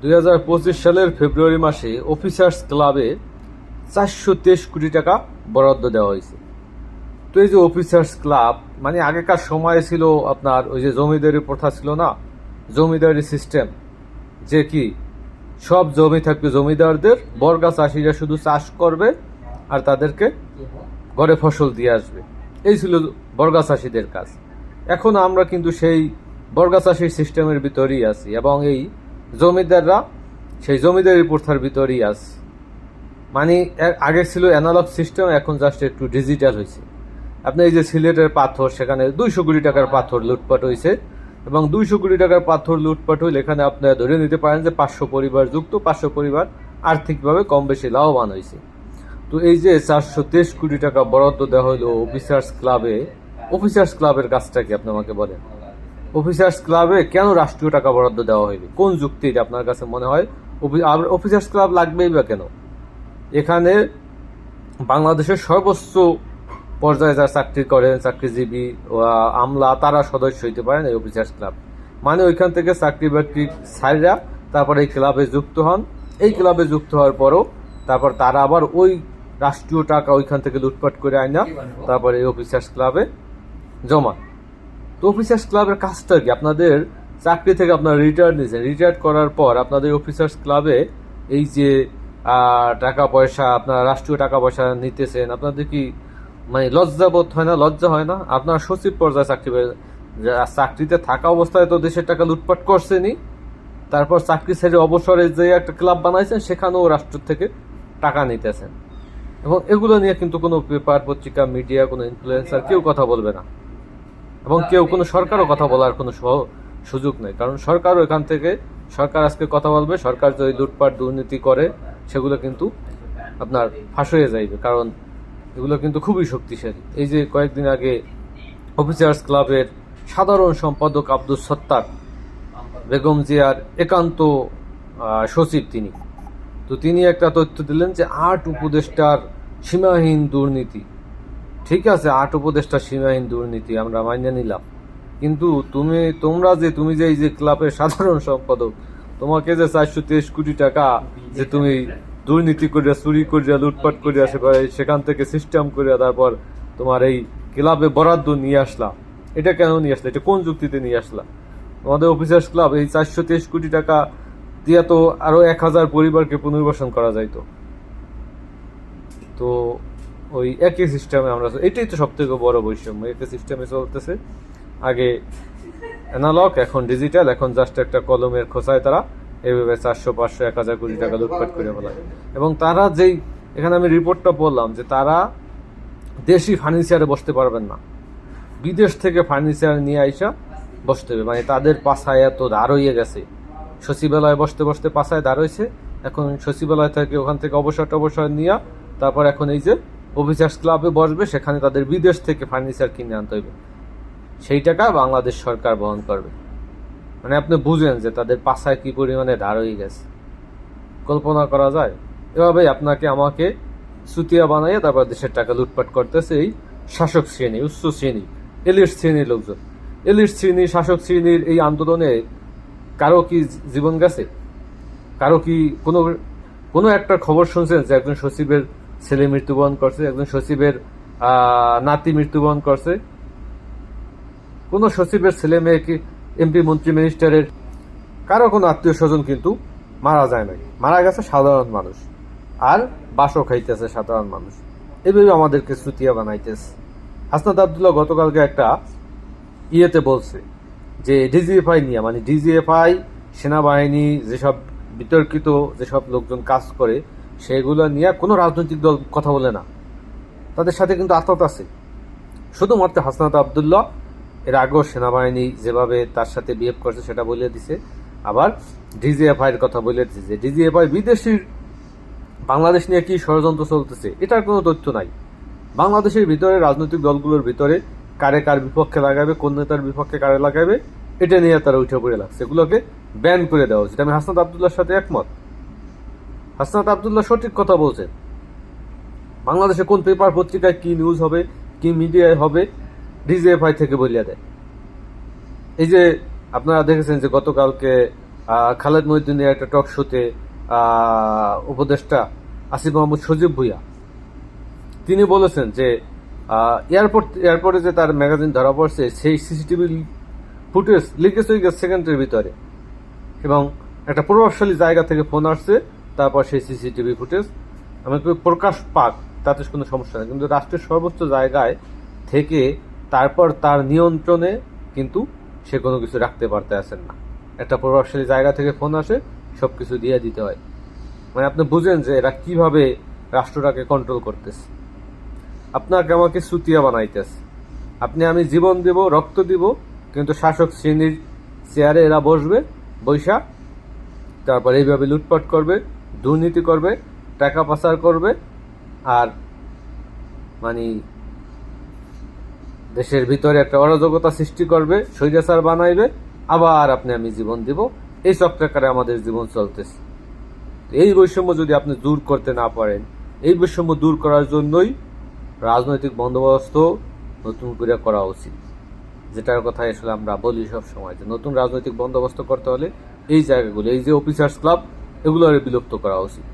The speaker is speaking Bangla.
দুই হাজার পঁচিশ সালের ফেব্রুয়ারি মাসে অফিসার্স ক্লাবে চারশো তেইশ কোটি টাকা বরাদ্দ দেওয়া হয়েছে। তো এই যে অফিসার্স ক্লাব মানে আগেকার সময় ছিল আপনার ওই যে জমিদারি প্রথা ছিল না? জমিদারি সিস্টেম যে কি, সব জমি থাকবে জমিদারদের, বর্গা চাষিরা শুধু চাষ করবে আর তাদেরকে ঘরে ফসল দিয়ে আসবে। এই ছিল বর্গা চাষিদের কাজ। এখন আমরা কিন্তু সেই বর্গা চাষির সিস্টেমের ভিতরেই আছি এবং এই জমিদাররা, সেই জমিদারি প্রথার ভিতরেই আছে। মানে আগে ছিল অ্যানালগ সিস্টেম এখন জাস্ট একটু ডিজিটাল হয়েছে আপনি এই যে সিলেটের পাথর, সেখানে দুইশো কোটি টাকার পাথর লুটপাট হয়েছে এবং দুইশো কোটি টাকার পাথর লুটপাট হইলে এখানে আপনারা ধরে নিতে পারেন যে পাঁচশো পরিবার যুক্ত, পাঁচশো পরিবার আর্থিকভাবে কম বেশি লাভবান হয়েছে তো এই যে চারশো তেইশ কোটি টাকা বরাদ্দ দেওয়া হলো অফিসার্স ক্লাবে অফিসার্স ক্লাবের কাজটা কি আপনি আমাকে বলেন? অফিসার্স ক্লাবে কেন রাষ্ট্রীয় টাকা বরাদ্দ দেওয়া হয়নি? কোন যুক্তিতে আপনার কাছে মনে হয়? অফি- অফিসার্স ক্লাব লাগবেই বা কেন? এখানে বাংলাদেশের সর্বোচ্চ পর্যায়ে যারা চাকরি করেন চাকরিজীবী আমলা তারা সদস্য হইতে পারেন এই অফিসার্স ক্লাব মানে ওইখান থেকে চাকরি বাকরি ছাইরা তারপরে এই ক্লাবে যুক্ত হন। এই ক্লাবে যুক্ত হওয়ার পরও তারপর তারা আবার ওই রাষ্ট্রীয় টাকা ওইখান থেকে লুটপাট করে আয় না তারপরে এই অফিসার্স ক্লাবে জমা। তো অফিসার্স ক্লাবের কাজটা কি? আপনাদের চাকরি থেকে আপনারা রিটায়ার নিয়েছেন। রিটায়ার করার পর আপনাদের অফিসার্স ক্লাবে এই যে টাকা পয়সা আপনারা রাষ্ট্রীয় টাকা পয়সা নিতেছেন আপনাদের কি মানে লজ্জাবোধ হয় না? লজ্জা হয় না? আপনার সচিব পর্যায়ে চাকরি চাকরিতে থাকা অবস্থায় তো দেশের টাকা লুটপাট করছেনই। তারপর চাকরি ছেড়ে অবসরে যে একটা ক্লাব বানাইছেন সেখানেও রাষ্ট্র থেকে টাকা নিতেছেন। এবং এগুলো নিয়ে কিন্তু কোনো পেপার পত্রিকা মিডিয়া কোনো ইনফ্লুয়েন্সার কেউ কথা বলবে না। এবং কেউ কোনো সরকারও কথা বলার কোনো সুযোগ নেই। কারণ সরকারও এখান থেকে, সরকার আজকে কথা বলবে, সরকার যদি লুটপাট, দুর্নীতি করে, সেগুলো কিন্তু আপনার ফাঁস হয়ে যাইবে। কারণ এগুলো কিন্তু খুবই শক্তিশালী। এই যে কয়েকদিন আগে অফিসার্স ক্লাবের সাধারণ সম্পাদক আব্দুল সত্তার, বেগম জিয়ার একান্ত সচিব তিনি। তো তিনি একটা তথ্য দিলেন যে আট উপদেষ্টার সীমাহীন দুর্নীতি ঠিক আছে, আট উপদেষ্টা সীমাহীন দুর্নীতি আমরা মাইনে নিলাম। কিন্তু তুমি, তোমরা যে, তুমি যে এই যে ক্লাবের সাধারণ সম্পাদক, তোমাকে যে চারশো তেইশ কোটি টাকা যে তুমি দুর্নীতি করিয়া, চুরি করিয়া, লুটপাট করিয়া সেখানে সেখান থেকে সিস্টেম করিয়া তারপর তোমার এই ক্লাবে বরাদ্দ নিয়ে আসলা। এটা কেন নিয়ে আসলা? এটা কোন যুক্তিতে নিয়ে আসলা? আমাদের অফিসার্স ক্লাব এই চারশো তেইশ কোটি টাকা দিয়া তো আরও এক হাজার পরিবারকে পুনর্বাসন করা যাইতো। তো ওই একই সিস্টেমে আমরা এটাই তো সব থেকে বড় বৈষম্য, একই সিস্টেমে চলতেছে। আগে অ্যানালগ এখন ডিজিটাল এখন জাস্ট একটা কলমের খোঁচায় তারা এইভাবে চারশো, পাঁচশো, এক হাজার কোটি টাকা লুটপাট করে ফেলায় এবং তারা যেই, এখানে আমি রিপোর্টটা বললাম যে তারা দেশি ফার্নিচারে বসতে পারবেন না। বিদেশ থেকে ফার্নিচার নিয়ে আইসা বসতে হবে। মানে তাদের পাশায় এত দাঁড় হয়ে গেছে। সচিবালয়ে বসতে বসতে পাশায় দাঁড় এখন সচিবালয় থেকে, ওখান থেকে অবসর টবসর নিয়ে, তারপর এখন এই যে অফিসার্স ক্লাবে বসবে, সেখানে তাদের বিদেশ থেকে ফার্নিচার কিনে আনতে হবে। সেই টাকা বাংলাদেশ সরকার বহন করবে। মানে আপনি বুঝেন যে তাদের পাশায় কি পরিমাণে দাঁড় হয়ে গেছে। কল্পনা করা যায়। এভাবে আপনাকে আমাকে সুতিয়া বানাইয়ে তারপর দেশের টাকা লুটপাট করতেছে এই শাসক শ্রেণি, উচ্চ শ্রেণি, এলিট শ্রেণির লোকজন। এলিট শ্রেণি, শাসক শ্রেণির এই আন্দোলনে কারও কি জীবন গেছে? কারও কি কোনো কোনো একটা খবর শুনছেন যে একজন সচিবের ছেলে মৃত্যুবরণ করছে, একজন সচিবের নাতি মৃত্যুবরণ করছে। কোন সচিবের ছেলে মেয়েকে এমপি মন্ত্রী মিনিস্টারের কারও কোনো আত্মীয় স্বজন কিন্তু মারা যায় নাই। মারা গেছে সাধারণ মানুষ। আর বাসও খাইতেছে সাধারণ মানুষ। এভাবে আমাদেরকে সুতিয়া বানাইতেছে। হাসনাত আবদুল্লাহ গতকালকে একটা ইয়েতে বলছে যে ডিজিএফআই নিয়ে মানে ডিজিএফআই সেনাবাহিনী, যেসব বিতর্কিত, যেসব লোকজন কাজ করে সেগুলো নিয়ে কোনো রাজনৈতিক দল কথা বলে না। তাদের সাথে কিন্তু আতত আছে। শুধুমাত্র হাসনাত আবদুল্লাহ, এর আগেও সেনাবাহিনী যেভাবে তার সাথে বিহেভ করছে সেটা বলে দিছে। আবার ডিজিএফআই এর কথা বলে দিছে যে ডিজিএফআই বিদেশির বাংলাদেশ নিয়ে কি ষড়যন্ত্র চলতেছে, এটার কোনো তথ্য নাই। বাংলাদেশের ভিতরে রাজনৈতিক দলগুলোর ভিতরে কারে কার বিপক্ষে লাগাবে, কোন নেতার বিপক্ষে কারে লাগাবে, এটা নিয়ে তারা উঠে পড়ে লাগছে। এগুলোকে ব্যান করে দেওয়া উচিত আমি হাসনাত আবদুল্লাহর সাথে একমত। হাসনাত আবদুল্লাহ সঠিক কথা বলছেন। বাংলাদেশে কোন পেপার পত্রিকায় কি নিউজ হবে, কি মিডিয়ায় হবে, ডিজিএফআই থেকে বলিয়া দেয়। এই যে আপনারা দেখেছেন যে গতকালকে খালেদ মহিউদ্দিনের একটা টক শোতে উপদেষ্টা আসিফ মোহাম্মদ সজীব ভুইয়া, তিনি বলেছেন যে এয়ারপোর্ট এয়ারপোর্টে যে তার ম্যাগাজিন ধরা পড়ছে, সেই সিসিটিভি ফুটেজ লিকেজ হয়ে গেছে সেকেন্ডের ভিতরে। এবং একটা প্রভাবশালী জায়গা থেকে ফোন আসছে তারপর সেই সিসিটিভি ফুটেজ। এমনকি প্রকাশ পাক, তাতে কোনো সমস্যা নেই। কিন্তু রাষ্ট্রের সর্বোচ্চ জায়গায় থেকে তারপর তার নিয়ন্ত্রণে কিন্তু সে কোনো কিছু রাখতে পারতে আসেন না। একটা প্রভাবশালী জায়গা থেকে ফোন আসে সব কিছু দিয়ে দিতে হয়। মানে আপনি বুঝেন যে এরা কীভাবে রাষ্ট্রটাকে কন্ট্রোল করতেছে। আপনাকে আমাকে সুতিয়া বানাইতেছে। আপনি আমি জীবন দেব, রক্ত দিব, কিন্তু শাসক শ্রেণির চেয়ারে এরা বসবে, বৈশা, তারপর এইভাবে লুটপাট করবে দুর্নীতি করবে, টাকা পাচার করবে, আর মানে দেশের ভিতরে একটা অরাজকতা সৃষ্টি করবে, স্বৈরাচার বানাইবে, আবার আপনি আমি জীবন দিব। এই চক্রাকারে আমাদের জীবন চলতেছে। এই বৈষম্য যদি আপনি দূর করতে না পারেন, এই বৈষম্য দূর করার জন্যই রাজনৈতিক বন্দোবস্ত নতুন করে করা উচিত। যেটার কথা আসলে আমরা বলি সব সময় যে নতুন রাজনৈতিক বন্দোবস্ত করতে হলে এই জায়গাগুলো, এই যে অফিসার্স ক্লাব এগুলো বিলুপ্ত করা উচিত।